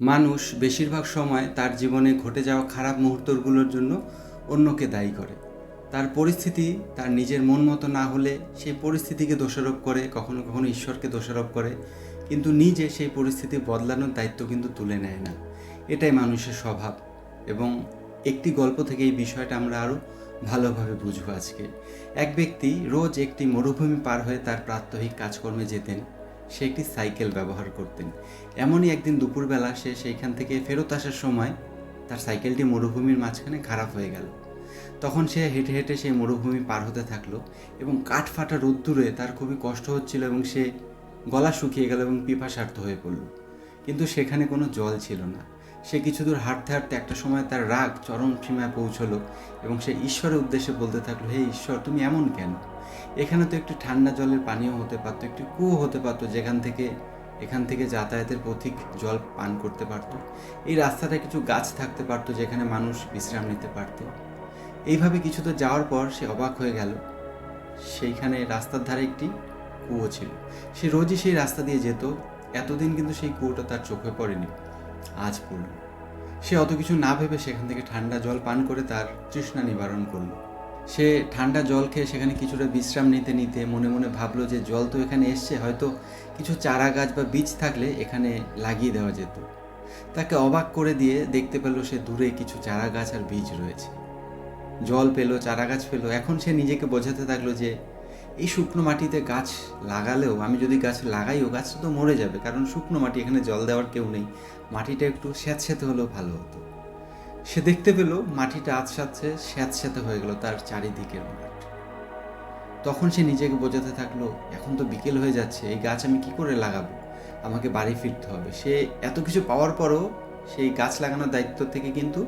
মানুষ বেশিরভাগ সময় তার জীবনে ঘটে যাওয়া খারাপ মুহূর্তগুলোর জন্য অন্যকে দায়ী করে। তার পরিস্থিতি তার নিজের মন মতো না হলে সেই পরিস্থিতিকে দোষারোপ করে, কখনো কখনো ঈশ্বরকে দোষারোপ করে। কিন্তু নিজে সেই পরিস্থিতি বদলানোর দায়িত্ব কিন্তু তুলে নেয় না। এটাই মানুষের স্বভাব। এবং একটি গল্প থেকে এই বিষয়টা আমরা আরও ভালোভাবে বুঝব আজকে। এক ব্যক্তি রোজ একটি মরুভূমি পার হয়ে তার প্রাত্যহিক কাজকর্মে যেতেন। সে একটি সাইকেল ব্যবহার করতেন। এমনই একদিন দুপুরবেলা সে সেইখান থেকে ফেরত আসার সময় তার সাইকেলটি মরুভূমির মাঝখানে খারাপ হয়ে গেল। তখন সে হেঁটে হেঁটে সেই মরুভূমি পার হতে থাকল এবং কাঠ ফাটা রোদ্দুরে তার খুবই কষ্ট হচ্ছিল এবং সে গলা শুকিয়ে গেল এবং পিপাসার্থ হয়ে পড়ল। কিন্তু সেখানে কোনো জল ছিল না। সে কিছু দূর হাঁটতে হাঁটতে একটা সময় তার রাগ, চরম সীমায় পৌঁছলো এবং সে ঈশ্বরের উদ্দেশ্যে বলতে থাকল, হে ঈশ্বর, তুমি এমন কেন? এখানে তো একটু ঠান্ডা জলের পানীয় হতে পারতো, একটু কুয়ো হতে পারতো যেখান থেকে, এখান থেকে যাতায়াতের পথিক জল পান করতে পারতো। এই রাস্তাটা কিছু গাছ থাকতে পারতো যেখানে মানুষ বিশ্রাম নিতে পারতো। এইভাবে কিছু তো যাওয়ার পর সে অবাক হয়ে গেল। সেইখানে রাস্তার ধারে একটি কুয়ো ছিল। সে রোজই সেই রাস্তা দিয়ে যেত। এতদিন কিন্তু সেই কুয়োটা তার চোখে পড়েনি। আজ পড়ল সে অত কিছু না ভেবে সেখান থেকে ঠান্ডা জল পান করে তার তৃষ্ণা নিবারণ করল। সে ঠান্ডা জল খেয়ে সেখানে কিছুটা বিশ্রাম নিতে নিতে মনে মনে ভাবলো যে জল তো এখানে এসছে, হয়তো কিছু চারা গাছ বা বীজ থাকলে এখানে লাগিয়ে দেওয়া যেত। তাকে অবাক করে দিয়ে দেখতে পেল সে দূরে কিছু চারা গাছ আর বীজ রয়েছে। জল পেল, চারা গাছ পেল। এখন সে নিজেকে বোঝাতে থাকল যে এই শুকনো মাটিতে গাছ লাগালেও, আমি যদি গাছ লাগাইও গাছ তো মরে যাবে। কারণ শুকনো মাটি, এখানে জল দেওয়ার কেউ নেই। মাটিটা একটু স্যাঁতস্যাঁতে হলেও ভালো হতো। সে দেখতে পেল, মাটিটা আতসাচ্ছে স্যাঁতস্যাঁতে হয়ে গেল তার চারিদিকের মাঠ। তখন সে নিজেকে বোঝাতে থাকল, এখন তো বিকেল হয়ে যাচ্ছে, এই গাছ আমি কি করে লাগাবো? আমাকে বাড়ি ফিরতে হবে। সে এত কিছু পাওয়ার পরও সেই গাছ লাগানোর দায়িত্ব থেকে কিন্তু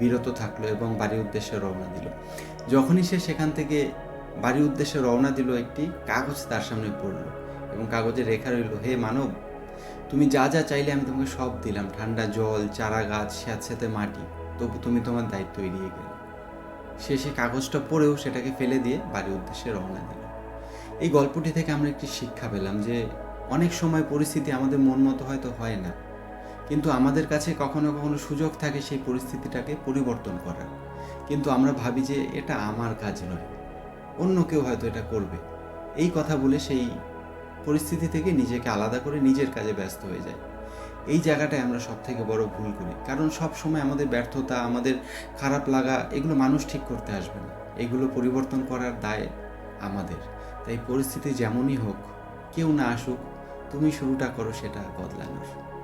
বিরত থাকল এবং বাড়ির উদ্দেশ্যে রওনা দিল। যখনই সে সেখান থেকে বাড়ির উদ্দেশ্যে রওনা দিল একটি কাগজ তার সামনে পড়ল এবং কাগজে রেখা রইল, হে মানব, তুমি যা যা চাইলে আমি তোমাকে সব দিলাম। ঠান্ডা জল, চারা গাছ স্যাঁতস্যাঁতে মাটি। তবু তুমি তোমার দায়িত্ব এড়িয়ে গেলে। সে সে কাগজটা পড়েও সেটাকে ফেলে দিয়ে বাড়ির উদ্দেশ্যে রওনা দিল। এই গল্পটি থেকে আমরা একটি শিক্ষা পেলাম যে অনেক সময় পরিস্থিতি আমাদের মন মতো হয়তো হয় না। কিন্তু আমাদের কাছে কখনো কখনো সুযোগ থাকে সেই পরিস্থিতিটাকে পরিবর্তন করার। কিন্তু আমরা ভাবি যে এটা আমার কাজ নয়। অন্য কেউ হয়তো এটা করবে। এই কথা বলে সেই পরিস্থিতি থেকে নিজেকে আলাদা করে নিজের কাজে ব্যস্ত হয়ে যায়। এই জায়গাটায় আমরা সব থেকে বড় ভুল করি। কারণ সব সময় আমাদের ব্যর্থতা, আমাদের খারাপ লাগা, এগুলো মানুষ ঠিক করতে আসবে না। এগুলো পরিবর্তন করার দায় আমাদের। তাই পরিস্থিতি যেমনই হোক, কেউ না আসুক, তুমি শুরুটা করো সেটা বদলানোর।